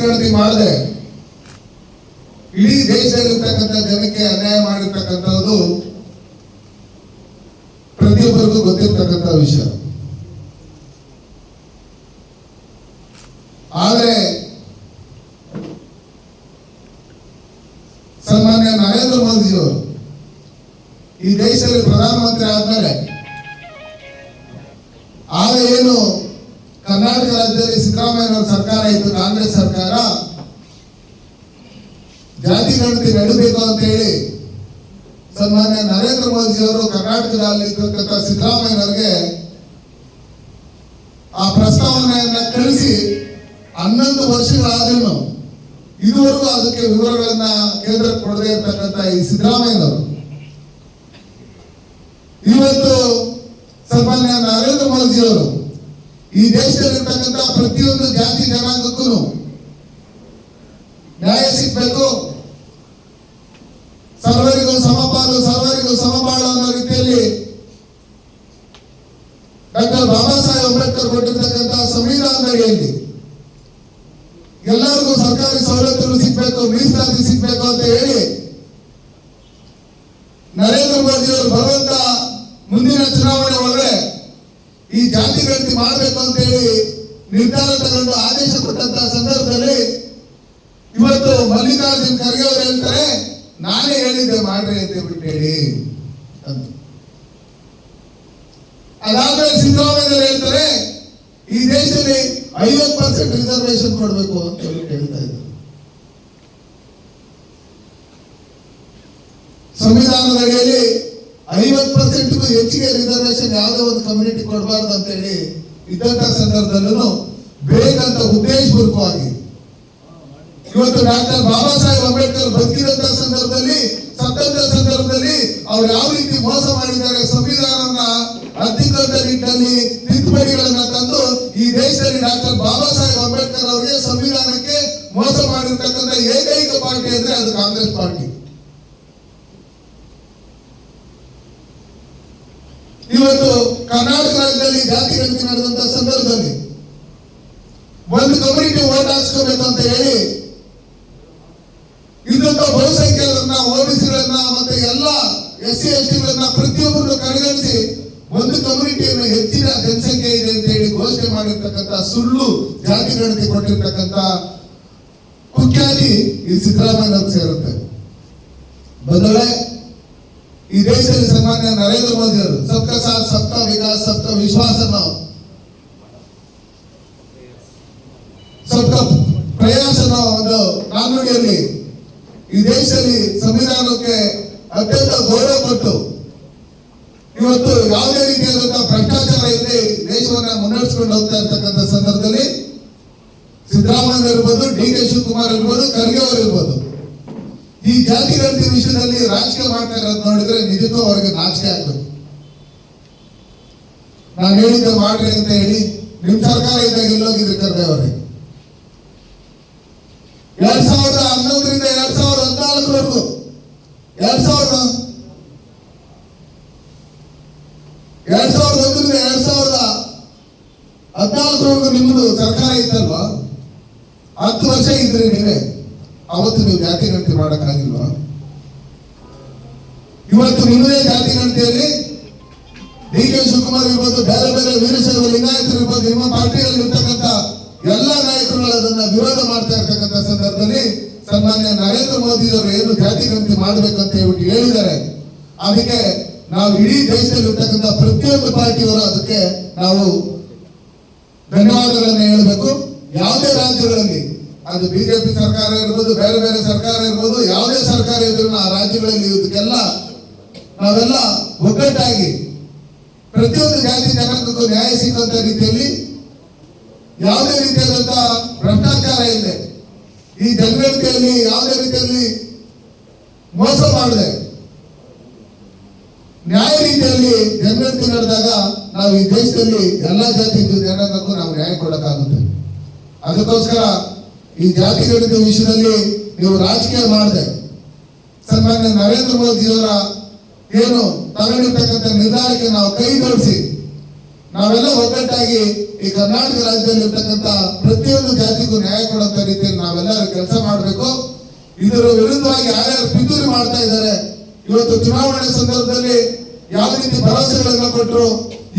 ಗಣತಿ ಮಾಡದೆ ಇಡೀ ದೇಶದಲ್ಲಿರ್ತಕ್ಕಂಥ ಜನಕ್ಕೆ ಅನ್ಯಾಯ ಮಾಡಿರ್ತಕ್ಕಂಥದ್ದು ಪ್ರತಿಯೊಬ್ಬರಿಗೂ ಗೊತ್ತಿರ್ತಕ್ಕಂಥ ವಿಷಯ. ಆದರೆ ಸನ್ಮಾನ್ಯ ನರೇಂದ್ರ ಮೋದಿಜಿಯವರು ಈ ದೇಶದಲ್ಲಿ ಪ್ರಧಾನಮಂತ್ರಿ ಆದ್ಮೇಲೆ, ಆಗ ಏನು ಕರ್ನಾಟಕ ರಾಜ್ಯದಲ್ಲಿ ಸಿದ್ದರಾಮಯ್ಯ ಸರ್ಕಾರ ಇತ್ತು, ಕಾಂಗ್ರೆಸ್ ಸರ್ಕಾರ. ಜಾತಿ ಗಣತಿ ನಡೀಬೇಕು ಅಂತ ಹೇಳಿ ಸನ್ಮಾನ್ಯ ನರೇಂದ್ರ ಮೋದಿ ಅವರು ಕರ್ನಾಟಕದಲ್ಲಿ ಸಿದ್ದರಾಮಯ್ಯನವರಿಗೆ ಆ ಪ್ರಸ್ತಾವನೆಯನ್ನ ಕಳಿಸಿ ಹನ್ನೊಂದು ವರ್ಷಗಳಾದ್ರೂ ಇದುವರೆಗೂ ಅದಕ್ಕೆ ವಿವರಗಳನ್ನ ಕೇಂದ್ರ ಕೊಡದೇ ಇರ್ತಕ್ಕಂಥ ಈ ಸಿದ್ದರಾಮಯ್ಯನವರು ಇವತ್ತು ಸನ್ಮಾನ್ಯ ನರೇಂದ್ರ ಮೋದಿ ಅವರು ಈ ದೇಶದಲ್ಲಿರ್ತಕ್ಕಂಥ ಪ್ರತಿಯೊಂದು ಜಾತಿ ಜನಾಂಗಕ್ಕೂ ನ್ಯಾಯ ಸಿಗ್ಬೇಕು. ಸರ್ವರಿಗೂ ಸಮಪಾಲು, ಸರ್ವರಿಗೂ ಸಮಬಾಳು ಅನ್ನೋ ರೀತಿಯಲ್ಲಿ ಡಾಕ್ಟರ್ ಬಾಬಾ ಸಾಹೇಬ್ ಅಂಬೇಡ್ಕರ್ ಕೊಟ್ಟಿರ್ತಕ್ಕಂಥ ಸಂವಿಧಾನದ ಎಲ್ಲರಿಗೂ ಸರ್ಕಾರಿ ಸವಲತ್ತುಗಳು ಸಿಗ್ಬೇಕು ಮೀಸಲಾತಿ ಸಿಗ್ಬೇಕು ಅಂತ ಹೇಳಿ ನರೇಂದ್ರ ಮೋದಿ ಅವರು ಬರುವಂತ ಮುಂದಿನ ಚುನಾವಣೆ ಒಳಗಡೆ ಈ ಜಾತಿ ಗಣತಿ ಮಾಡಬೇಕು ಅಂತ ಹೇಳಿ ನಿರ್ಧಾರ ತಗೊಂಡು ಆದೇಶ ಕೊಟ್ಟಂತ ಸಂದರ್ಭದಲ್ಲಿ ಇವತ್ತು ಮಲ್ಲಿಕಾರ್ಜುನ್ ಖರ್ಗೆ ಅವರು ಹೇಳ್ತಾರೆ, ನಾನೇ ಹೇಳಿದ್ದೆ ಮಾಡ್ರಿ ಅಂತ ಹೇಳಿ ಅಂತ. ಸಿದ್ದರಾಮಯ್ಯ ಹೇಳ್ತಾರೆ, ಈ ದೇಶದಲ್ಲಿ ಐವತ್ತು ಪರ್ಸೆಂಟ್ ರಿಸರ್ವೇಶನ್ ಕೊಡಬೇಕು ಅಂತ ಹೇಳ್ಬಿಟ್ಟು ಹೇಳ್ತಾ ಇದ್ದಾರೆ ಸಂವಿಧಾನದ ಅಡಿಯಲ್ಲಿ ಐವತ್ತು ಪರ್ಸೆಂಟ್ಗೂ ಹೆಚ್ಚಿಗೆ ರಿಸರ್ವೇಶನ್ ಯಾವುದೇ ಒಂದು ಕಮ್ಯುನಿಟಿ ಕೊಡಬಾರ್ದು ಅಂತ ಹೇಳಿ ಇದ್ದಂತ ಸಂದರ್ಭದಲ್ಲೂ ಬೇಕಂತ ಉದ್ದೇಶಪೂರ್ವಕವಾಗಿ ಇವತ್ತು ಡಾಕ್ಟರ್ ಬಾಬಾ ಸಾಹೇಬ್ ಅಂಬೇಡ್ಕರ್ ಬದುಕಿದಂತ ಸಂದರ್ಭದಲ್ಲಿ, ಸತ್ತಂತ ಸಂದರ್ಭದಲ್ಲಿ ಅವ್ರು ಯಾವ ರೀತಿ ಮೋಸ ಮಾಡಿದ್ದಾರೆ, ಸಂವಿಧಾನವನ್ನ ಅಧಿಕೃತ ನಿಟ್ಟಿನಲ್ಲಿ ತಿದ್ದುಪಡಿಗಳನ್ನ ತಂದು ಈ ದೇಶದಲ್ಲಿ ಡಾಕ್ಟರ್ ಬಾಬಾ ಸಾಹೇಬ್ ಅಂಬೇಡ್ಕರ್ ಅವರಿಗೆ ಸಂವಿಧಾನಕ್ಕೆ ಮೋಸ ಮಾಡಿರ್ತಕ್ಕಂಥ ಏಕೈಕ ಪಾರ್ಟಿ ಅಂದ್ರೆ ಅದು ಕಾಂಗ್ರೆಸ್ ಪಾರ್ಟಿ ಇವತ್ತು ಕರ್ನಾಟಕ ರಾಜ್ಯದಲ್ಲಿ ಜಾತಿ ಗಣತಿ ನಡೆದಂತ ಸಂದರ್ಭದಲ್ಲಿ ಒಂದು ಕಮ್ಯುನಿಟಿ ಓಟ್ ಹಾಕ್ಸ್ಕೋಬೇಕಂತ ಹೇಳಿ ಇದ್ದಂತ ಬಹುಸಂಖ್ಯಾತರನ್ನ ಓಬಿಸಿಗಳನ್ನ ಮತ್ತೆ ಎಲ್ಲ ಎಸ್ ಸಿ ಎಸ್ ಟಿಗಳನ್ನ ಪ್ರತಿಯೊಬ್ಬರನ್ನು ಕಡೆಗಣಿಸಿ ಒಂದು ಕಮ್ಯುನಿಟಿಯನ್ನು ಹೆಚ್ಚಿನ ಜನಸಂಖ್ಯೆ ಇದೆ ಅಂತ ಹೇಳಿ ಘೋಷಣೆ ಮಾಡಿರ್ತಕ್ಕಂಥ ಸುಳ್ಳು ಜಾತಿ ಗಣತಿ ಕೊಟ್ಟಿರ್ತಕ್ಕಂಥ ಕುಖ್ಯಾತಿ ಈ ಸಿದ್ದರಾಮಯ್ಯ ಸೇರುತ್ತೆ. ಬದಲೇ ಈ ದೇಶದಲ್ಲಿ ಸನ್ಮಾನ್ಯ ನರೇಂದ್ರ ಮೋದಿ ಅವರು, ಸಬ್ಕ ಸಾಥ್, ಸಬ್ಕ ವಿಕಾಸ್, ಸಬ್ಕ ವಿಶ್ವಾಸ ನಾವು ಸಬ್ಕ ಪ್ರಯಾಸ ನಾವು ಒಂದು ಕಾನೂನಿಯಲ್ಲಿ ಈ ದೇಶದಲ್ಲಿ ಸಂವಿಧಾನಕ್ಕೆ ಅತ್ಯಂತ ಗೌರವ ಕೊಟ್ಟು ಇವತ್ತು ಯಾವುದೇ ರೀತಿಯಾದಂತಹ ಭ್ರಷ್ಟಾಚಾರ ಇಲ್ಲದೆ ದೇಶವನ್ನ ಮುನ್ನಡೆಸಿಕೊಂಡು ಹೋಗ್ತಾ ಇರ್ತಕ್ಕಂಥ ಸಂದರ್ಭದಲ್ಲಿ ಸಿದ್ದರಾಮಯ್ಯ ಇರ್ಬೋದು, ಡಿ ಕೆ ಶಿವಕುಮಾರ್ ಇರ್ಬೋದು, ಖರ್ಗೆ ಅವರು ಇರ್ಬೋದು. ಈ ಜಾತಿ ಗಣತಿ ವಿಷಯದಲ್ಲಿ ರಾಜಕೀಯ ಮಾಡ್ತಾ ಇರೋದು ನೋಡಿದ್ರೆ ನಿಜಕ್ಕೂ ಅವರಿಗೆ ನಾಚಿಕೆ ಆಗ್ಬೇಕು. ನಾನು ಹೇಳಿದ್ದೆ ಮಾಡ್ರಿ ಅಂತ ಹೇಳಿ ನಿಮ್ ಸರ್ಕಾರ ಇದ್ದಾಗ ಎಲ್ಲೋಗಿದ್ರಿ ಖರ್ಗೆ ಅವರೇ. ಎರಡ್ ಸಾವಿರದ ಹನ್ನೊಂದರಿಂದ ಎರಡ್ ಸಾವಿರದ ಹದಿನಾಲ್ಕರವರೆಗೂ ಎರಡ್ ಸಾವಿರದ ಎರಡ್ ಸಾವಿರದ ಒಂದರಿಂದ ಎರಡ್ ಸಾವಿರದ ಹದಿನಾಲ್ಕರವರೆಗೂ ನಿಮ್ಮದು ಸರ್ಕಾರ ಇತ್ತಲ್ವಾ? ಹತ್ತು ವರ್ಷ ಇದ್ರಿ ನೀವೇ. ಅವತ್ತು ನೀವು ಜಾತಿ ಮಾಡೋಕ್ಕಾಗಿಲ್ವಾ? ಇವತ್ತು ನಿಮ್ಮದೇ ಜಾತಿ ಗಣತಿಯಲ್ಲಿ ಡಿ ಕೆ ಶಿವಕುಮಾರ್ ಇರ್ಬೋದು, ಬೇರೆ ಬೇರೆ ವೀರಶೈವ ಲಿಂಗಾಯತರು ಇರ್ಬೋದು, ನಿಮ್ಮ ಪಾರ್ಟಿಯಲ್ಲಿ ಇರ್ತಕ್ಕಂಥ ಎಲ್ಲ ನಾಯಕರುಗಳು ಅದನ್ನ ವಿರೋಧ ಮಾಡ್ತಾ ಇರ್ತಕ್ಕಂಥ ಸಂದರ್ಭದಲ್ಲಿ ಸನ್ಮಾನ್ಯ ನರೇಂದ್ರ ಮೋದಿ ಅವರು ಏನು ಜಾತಿ ಗಣತಿ ಮಾಡಬೇಕಂತ ಹೇಳ್ಬಿಟ್ಟು ಹೇಳಿದ್ದಾರೆ. ಅದಕ್ಕೆ ನಾವು ಇಡೀ ದೇಶದಲ್ಲಿ ಇರ್ತಕ್ಕಂಥ ಪ್ರತಿಯೊಂದು ಪಾರ್ಟಿಯವರು ಅದಕ್ಕೆ ನಾವು ಧನ್ಯವಾದಗಳನ್ನು ಹೇಳಬೇಕು. ಯಾವುದೇ ರಾಜ್ಯಗಳಲ್ಲಿ ಅದು ಬಿಜೆಪಿ ಸರ್ಕಾರ ಇರ್ಬೋದು, ಬೇರೆ ಬೇರೆ ಸರ್ಕಾರ ಇರ್ಬೋದು, ಯಾವುದೇ ಸರ್ಕಾರ ಇದ್ರು ಆ ರಾಜ್ಯಗಳಲ್ಲಿ ಇದಕ್ಕೆಲ್ಲ ನಾವೆಲ್ಲ ಒಗ್ಗಟ್ಟಾಗಿ ಪ್ರತಿಯೊಂದು ಜಾತಿ ಜನಾಂಗಕ್ಕೂ ನ್ಯಾಯ ಸಿಕ್ಕಂತ ರೀತಿಯಲ್ಲಿ ಯಾವುದೇ ರೀತಿಯಾದಂತಹ ಭ್ರಷ್ಟಾಚಾರ ಇದೆ ಈ ಜನಗಣತಿಯಲ್ಲಿ ಯಾವುದೇ ರೀತಿಯಲ್ಲಿ ಮೋಸ ಮಾಡದೆ ನ್ಯಾಯ ರೀತಿಯಲ್ಲಿ ಜನಗಣತಿ ನಡೆದಾಗ ನಾವು ಈ ದೇಶದಲ್ಲಿ ಎಲ್ಲ ಜಾತಿ ಜನಾಂಗಕ್ಕೂ ನಾವು ನ್ಯಾಯ ಕೊಡಕ್ಕಾಗುತ್ತೆ. ಅದಕ್ಕೋಸ್ಕರ ಈ ಜಾತಿ ಗಣಿತ ವಿಷಯದಲ್ಲಿ ನೀವು ರಾಜಕೀಯ ಮಾಡಿದೆ. ಸನ್ಮಾನ್ಯ ನರೇಂದ್ರ ಮೋದಿಯವರ ಏನು ತಗೊಂಡಿರ್ತಕ್ಕಂಥ ನಿರ್ಧಾರಕ್ಕೆ ನಾವು ಕೈ ಜೋಡಿಸಿ, ನಾವೆಲ್ಲ ಒಗ್ಗಟ್ಟಾಗಿ ಈ ಕರ್ನಾಟಕ ರಾಜ್ಯದಲ್ಲಿ ಇರ್ತಕ್ಕಂಥ ಪ್ರತಿಯೊಂದು ಜಾತಿಗೂ ನ್ಯಾಯ ಕೊಡುವಂತ ರೀತಿಯಲ್ಲಿ ನಾವೆಲ್ಲರೂ ಕೆಲಸ ಮಾಡಬೇಕು. ಇದರ ವಿರುದ್ಧವಾಗಿ ಯಾರ್ಯಾರು ಪಿತೂರಿ ಮಾಡ್ತಾ ಇದ್ದಾರೆ, ಇವತ್ತು ಚುನಾವಣೆ ಸಂದರ್ಭದಲ್ಲಿ ಯಾವ ರೀತಿ ಭರವಸೆಗಳನ್ನು ಕೊಟ್ಟರು,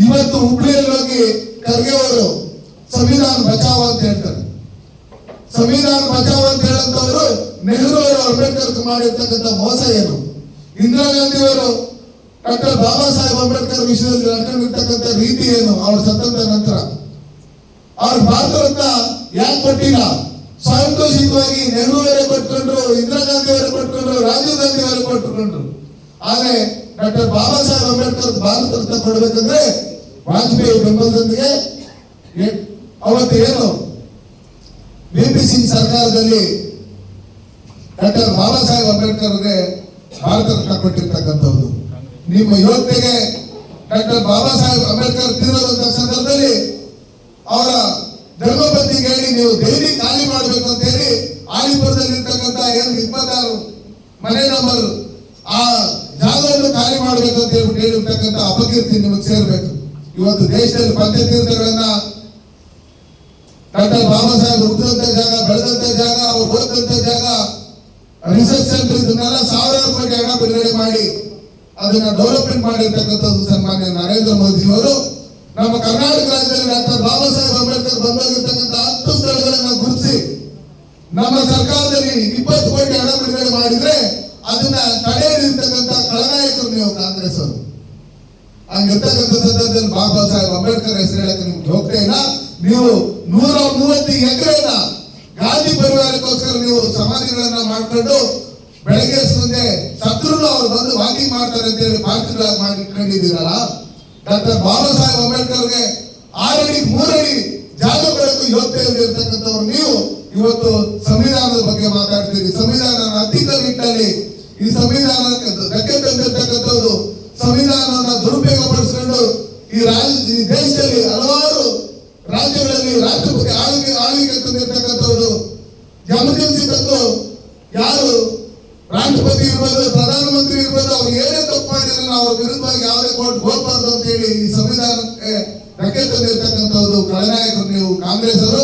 ಇವತ್ತು ಹುಬ್ಳಿಯಲ್ಲಿ ಹೋಗಿ ಖರ್ಗೆ ಅವರು ಸಂವಿಧಾನ ಬಚಾವ ಅಂತ ಹೇಳ್ತಾರೆ. ಸಂವಿಧಾನ ಬಚಾವ್ ಅಂತ ಹೇಳಂತವರು ನೆಹರು ಅವರು ಅಂಬೇಡ್ಕರ್ ಮಾಡಿರ್ತಕ್ಕಂಥ ಮೋಸ ಏನು? ಇಂದಿರಾ ಗಾಂಧಿ ಅವರು ಡಾಕ್ಟರ್ ಬಾಬಾ ಸಾಹೇಬ್ ಅಂಬೇಡ್ಕರ್ ವಿಷಯದಲ್ಲಿ ನಡ್ಕೊಂಡಿರ್ತಕ್ಕಂಥ ರೀತಿ ಏನು? ಅವ್ರ ಸತ್ತಂತ ನಂತರ. ಅವ್ರ ಭಾರತ ರತ್ನ ಯಾಕೆ ಕೊಟ್ಟಿಲ್ಲ? ಸಾಂತೋಷಿಕವಾಗಿ ನೆಹರು ಅವರೇ ಕೊಟ್ಕೊಂಡ್ರು, ಇಂದಿರಾ ಗಾಂಧಿ ಅವರೇ ಕೊಟ್ಕೊಂಡ್ರು, ರಾಜೀವ್ ಗಾಂಧಿ ಅವರೇ ಕೊಟ್ಕೊಂಡ್ರು. ಆದ್ರೆ ಡಾಕ್ಟರ್ ಬಾಬಾ ಸಾಹೇಬ್ ಅಂಬೇಡ್ಕರ್ ಭಾರತ ರತ್ನ ಕೊಡ್ಬೇಕಂದ್ರೆ ವಾಜಪೇಯಿ ಬೆಂಬಲದೊಂದಿಗೆ ಅವತ್ತು ಏನು? ಬಿ ಸಿಂಗ್ ಸರ್ಕಾರದಲ್ಲಿ ಡಾಕ್ಟರ್ ಬಾಬಾ ಸಾಹೇಬ್ ಅಂಬೇಡ್ಕರ್ಗೆ ಭಾರತ ರತ್ನ ಕೊಟ್ಟಿರ್ತಕ್ಕಂಥವ್ರು. ನಿಮ್ಮ ಯೋಗ್ಯತೆಗೆ ಡಾಕ್ಟರ್ ಬಾಬಾ ಸಾಹೇಬ್ ಅಂಬೇಡ್ಕರ್ ತೀರೋದಂತ ಸಂದರ್ಭದಲ್ಲಿ ಅವರ ಧರ್ಮಪತ್ನಿಗೆ ಹೇಳಿ ನೀವು ದೈಲಿ ಖಾಲಿ ಮಾಡಬೇಕು ಅಂತ ಹೇಳಿ ಆಲಿಪುರದಲ್ಲಿ ಇರ್ತಕ್ಕಂಥ ಏನು ಇಪ್ಪತ್ತಾರು ಮನೆ ನಂಬರ್ ಆ ಜಾಗವನ್ನು ಖಾಲಿ ಮಾಡಬೇಕು ಅಂತ ಹೇಳ್ಬಿಟ್ಟು ಹೇಳಿರ್ತಕ್ಕಂಥ ಅಪಕೀರ್ತಿ ನಿಮಗೆ ಸೇರ್ಬೇಕು. ಇವತ್ತು ದೇಶದಲ್ಲಿ ಪಂಚತೀರ್ಥಗಳನ್ನ ಡಾಕ್ಟರ್ ಜಾಗ, ಬೆಳೆದಂತ ಜಾಗ, ಅವ್ರು ಓದಂತ ಜಾಗ ರಿಸರ್ಚ್ ಸೆಂಟರ್ ಇದನ್ನೆಲ್ಲ ಸಾವಿರಾರು ಕೋಟಿ ಹಣ ಬಿಡುಗಡೆ ಮಾಡಿ ಅದನ್ನ ಡೆವಲಪ್ಮೆಂಟ್ ಮಾಡಿರ್ತಕ್ಕಂಥದ್ದು ಸನ್ಮಾನ್ಯ ನರೇಂದ್ರ ಮೋದಿ ಅವರು ನಮ್ಮ ಕರ್ನಾಟಕ ರಾಜ್ಯದಲ್ಲಿ ಡಾಕ್ಟರ್ ಬಾಬಾ ಸಾಹೇಬ್ ಅಂಬೇಡ್ಕರ್ ಬಂದಾಗಿರ್ತಕ್ಕಂಥ ಹತ್ತು ಸ್ಥಳಗಳನ್ನ ಗುರುತಿಸಿ ನಮ್ಮ ಸರ್ಕಾರದಲ್ಲಿ ಇಪ್ಪತ್ತು ಕೋಟಿ ಹಣ ಬಿಡುಗಡೆ ಮಾಡಿದ್ರೆ ಅದನ್ನ ತಡೆಯಲಿರ್ತಕ್ಕಂಥ ಖಳನಾಯಕರು ನೀವು ಕಾಂಗ್ರೆಸ್ ಅವರು. ಹಂಗಿರ್ತಕ್ಕಂಥ ಸಂದರ್ಭದಲ್ಲಿ ಬಾಬಾ ಸಾಹೇಬ್ ಅಂಬೇಡ್ಕರ್ ಹೆಸರು ಹೇಳಕ್ಕೆ ನಿಮ್ಗೆ ಹೋಗ್ತಾ ಇಲ್ಲ. ನೀವು ನೂರ ಮೂವತ್ತು ಎಕರೆನ ಪರಿವಾರಕ್ಕೋಸ್ಕರ ನೀವು ಸಮಾಧಿಗಳನ್ನ ಮಾಡ್ಕೊಂಡು ಬೆಳಗ್ಗೆ ಸಂಜೆ ಸತ್ರು ಅವ್ರು ಬಂದು ವಾಕಿಂಗ್ ಮಾಡ್ತಾರೆ ಅಂತ ಹೇಳಿ ಪಾರ್ಕ್ಗಳಾಗಿ ಮಾಡಿ ಇಟ್ಕೊಂಡಿದ್ದೀರಲ್ಲ ಡಾಕ್ಟರ್ ಬಾಬಾ ಸಾಹೇಬ್ ಅಂಬೇಡ್ಕರ್ಗೆ ಆರಡಿ, ಮೂರಡಿ ಜಾಗ ಬೆಳಕು ಯೋಗ್ಯತೆ ಇರ್ತಕ್ಕಂಥವ್ರು ನೀವು ಇವತ್ತು ಸಂವಿಧಾನದ ಬಗ್ಗೆ ಮಾತಾಡ್ತೀರಿ. ಸಂವಿಧಾನ ಅಧಿಕ ನಿಟ್ಟಲ್ಲಿ ಈ ಸಂವಿಧಾನಕ್ಕೆ ಧಕ್ಕೆ ತಂದಿರ್ತಕ್ಕಂಥವ್ರು ಸಂವಿಧಾನವನ್ನ ದುರುಪಯೋಗ ಪಡಿಸ್ಕೊಂಡು ಈ ರಾಜ್ಯ ಈ ದೇಶದಲ್ಲಿ ಹಲವಾರು ರಾಜ್ಯಗಳಲ್ಲಿ ರಾಷ್ಟ್ರಪತಿ ಆಳ್ವಿಕೆ ಆಳ್ವಿಕೆ ತಂದಿರ್ತಕ್ಕಂಥವ್ರು ಎಮರ್ಜೆನ್ಸಿ ತಂದು ಯಾರು ರಾಷ್ಟ್ರಪತಿ ಇರ್ಬೋದು, ಪ್ರಧಾನಮಂತ್ರಿ ಇರ್ಬೋದು, ಅವ್ರು ಏನೇ ತಪ್ಪು ಮಾಡಿದ್ರೆ ಅವ್ರ ವಿರುದ್ಧವಾಗಿ ಯಾವುದೇ ಕೋರ್ಟ್ ಹೋಗ್ಬಾರ್ದು ಅಂತ ಹೇಳಿ ಈ ಸಂವಿಧಾನಕ್ಕೆ ಧಕ್ಕೆ ತಂದಿರ್ತಕ್ಕಂಥದ್ದು ಖಳನಾಯಕರು ನೀವು ಕಾಂಗ್ರೆಸ್ ಅವರು.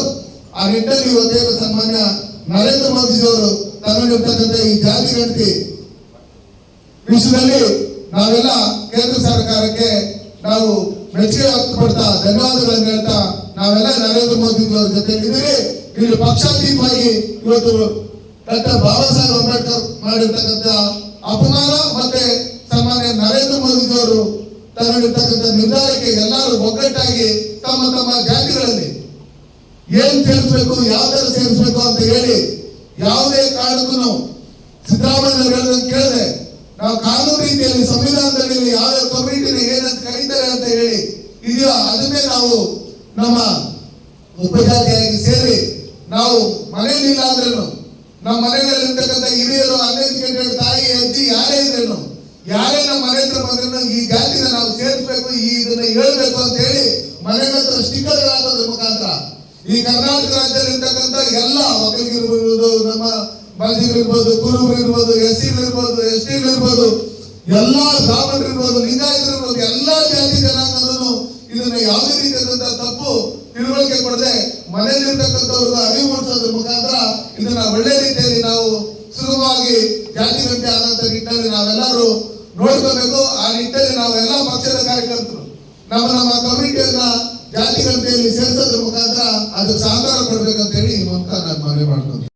ಆ ನಿಟ್ಟಲ್ಲಿ ಇವತ್ತೇನು ಸನ್ಮಾನ್ಯ ನರೇಂದ್ರ ಮೋದಿಜಿಯವರು ತಗೊಂಡಿರ್ತಕ್ಕಂಥ ಈ ಜಾತಿ ಗಣತಿ ವಿಷಯದಲ್ಲಿ ನಾವೆಲ್ಲ ಕೇಂದ್ರ ಸರ್ಕಾರಕ್ಕೆ ನಾವು ಮೆಚ್ಚುಗೆ ವ್ಯಕ್ತಪಡ್ತಾ ಧನ್ಯವಾದಗಳನ್ನು ಹೇಳ್ತಾ ನಾವೆಲ್ಲ ನರೇಂದ್ರ ಮೋದಿ ಅವರ ಜೊತೆ ಇದ್ದೀವಿ ಇಲ್ಲಿ ಪಕ್ಷಾತೀತವಾಗಿ ಇವತ್ತು ಡಾಕ್ಟರ್ ಬಾಬಾ ಸಾಹೇಬ್ ಅಂಬೇಡ್ಕರ್ ಮಾಡಿರ್ತಕ್ಕಂಥ ಅಪಮಾನ ಮತ್ತೆ ಸನ್ಮಾನ್ಯ ನರೇಂದ್ರ ಮೋದಿ ಅವರು ತಗೊಂಡಿರ್ತಕ್ಕಂಥ ನಿರ್ಧಾರಕ್ಕೆ ಎಲ್ಲರೂ ಒಗ್ಗಟ್ಟಾಗಿ ತಮ್ಮ ತಮ್ಮ ಜಾತಿಗಳಲ್ಲಿ ಏನ್ ಸೇರಿಸ್ಬೇಕು, ಯಾವ ತರ ಸೇರಿಸ್ಬೇಕು ಅಂತ ಹೇಳಿ ಯಾವುದೇ ಕಾರಣಕ್ಕೂ ಸಿದ್ದರಾಮಯ್ಯ ಕೇಳಿದೆ. ನಾವು ಕಾನೂನು ರೀತಿಯಲ್ಲಿ ಸಂವಿಧಾನದಲ್ಲಿ ಯಾವ ಕಮ್ಯುನಿಟಿನ ಏನಂತ ಕರೀತಾರೆ ಅಂತ ಹೇಳಿ ಇದೆಯೋ ಅದನ್ನೇ ನಾವು ನಮ್ಮ ಉಪಜಾತಿಯಾಗಿ ಸೇರಿ ನಾವು ಮನೆಯಲ್ಲಿಲ್ಲ ಅಂದ್ರೇನು? ನಮ್ಮ ಮನೆಯಲ್ಲಿ ಇರ್ತಕ್ಕಂಥ ಹಿರಿಯರು ಅನ್ಎಜುಕೇಟೆಡ್ ತಾಯಿ, ಅಜ್ಜಿ, ಯಾರೇ ಇದ್ರೇನು? ಯಾರೇ ನಮ್ಮ ಮನೆ ಹತ್ರ ಬಂದ್ರೂ ಈ ಜಾತಿನ ನಾವು ಸೇರಿಸ್ಬೇಕು, ಈ ಇದನ್ನ ಹೇಳ್ಬೇಕು ಅಂತ ಹೇಳಿ ಮನೆ ಹತ್ರ ಸ್ಟಿಕ್ಕರ್ ಹಾಕೋದ್ರ ಮುಖಾಂತರ. ಈ ಕರ್ನಾಟಕ ರಾಜ್ಯದಲ್ಲಿ ಇರ್ತಕ್ಕಂಥ ಎಲ್ಲ ಮಕ್ಕಳಿಗಿರ್ಬೋದು ನಮ್ಮ ಬಲ್ಜಿಗರಿರ್ಬೋದು ಕುರುಬರು ಇರ್ಬೋದು ಎಸ್ ಇರ್ಬೋದು ಎಸ್ ಟಿ ಎಲ್ಲ ಎಲ್ಲಾ ಲಿಂಗಾಯತರಿರ್ಬೋದು, ಎಲ್ಲಾ ಜಾತಿ ಜನಾಂಗದೂ ಇದನ್ನ ಯಾವುದೇ ರೀತಿಯಾದಂತಹ ತಪ್ಪು ತಿಳುವಳಿಕೆ ಕೊಡದೆ ಮನೆಯಲ್ಲಿರ್ತಕ್ಕಂಥವ್ರಿಗೆ ಅರಿವು ಮೂಡಿಸೋದ್ರ ಮುಖಾಂತರ ಇದನ್ನ ಒಳ್ಳೆ ರೀತಿಯಲ್ಲಿ ನಾವು ಸುಲಭವಾಗಿ ಜಾತಿ ಗಂಟೆ ಆದಂತ ನಿಟ್ಟಿನಲ್ಲಿ ನಾವೆಲ್ಲರೂ ನೋಡ್ಕೋಬೇಕು. ಆ ನಿಟ್ಟಿನಲ್ಲಿ ನಾವು ಎಲ್ಲ ಪಕ್ಷದ ಕಾರ್ಯಕರ್ತರು ನಮ್ಮ ನಮ್ಮ ಕಮ್ಯುನಿಟಿಯನ್ನ ಜಾತಿ ಗಂಟೆಯಲ್ಲಿ ಸೇರಿಸೋದ್ರ ಮುಖಾಂತರ ಅದು ಸಹಕಾರ ಕೊಡ್ಬೇಕಂತ ಹೇಳಿ ಈ ಮೂಲಕ ನಾನು ಮನವಿ ಮಾಡ್ತೀನಿ.